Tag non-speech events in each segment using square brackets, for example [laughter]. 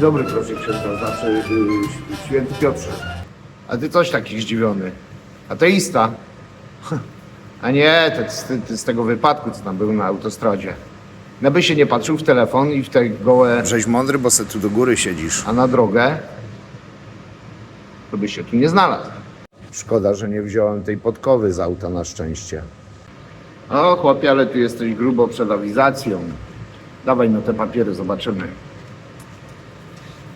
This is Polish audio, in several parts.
Dzień dobry, proszę księdza, znaczy yy, święty Piotrze. A ty coś taki zdziwiony. Ateista? A nie, to z, ty- z tego wypadku, co tam był na autostradzie. No by się nie patrzył w telefon i w te gołe... Żeś mądry, bo se tu do góry siedzisz. A na drogę, to byś się tu nie znalazł. Szkoda, że nie wziąłem tej podkowy z auta na szczęście. O chłopie, ale ty jesteś grubo przed awizacją. Dawaj no te papiery, zobaczymy.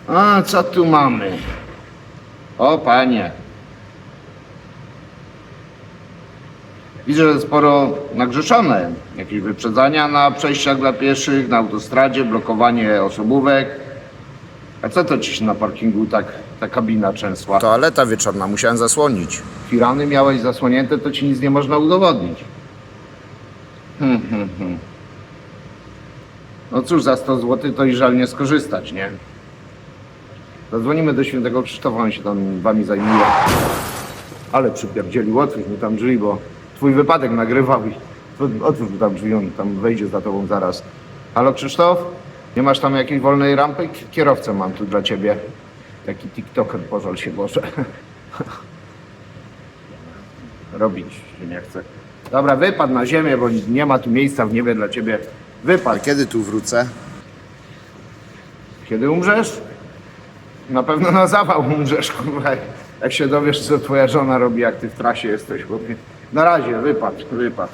A, co tu mamy? O, panie. Widzę, że sporo nagrzeszone. Jakieś wyprzedzania na przejściach dla pieszych, na autostradzie, blokowanie osobówek. A co to ci się na parkingu tak ta kabina trzęsła? Toaleta wieczorna, musiałem zasłonić. Firany miałeś zasłonięte, to ci nic nie można udowodnić. Hmm, hmm, hmm. No cóż, za 100 zł to i żal nie skorzystać, nie? Zadzwonimy do świętego Krzysztofa, on się tam wami zajmuje. Ale przypierdzieli, otwórz mu tam drzwi, bo twój wypadek nagrywał i otwórz mu tam drzwi, on tam wejdzie za tobą zaraz. Halo Krzysztof? Nie masz tam jakiejś wolnej rampy? Kierowcę mam tu dla ciebie. Taki tiktoker, pożal się Boże. [laughs] Robić się nie chce. Dobra, wypadł na ziemię, bo nie ma tu miejsca w niebie dla ciebie. A Wypadł. kiedy tu wrócę? Kiedy umrzesz? Na pewno na zawał umrzesz, kurwa. Jak się dowiesz, co twoja żona robi, jak ty w trasie jesteś, chłopie. Na razie, wypadł, wypadł.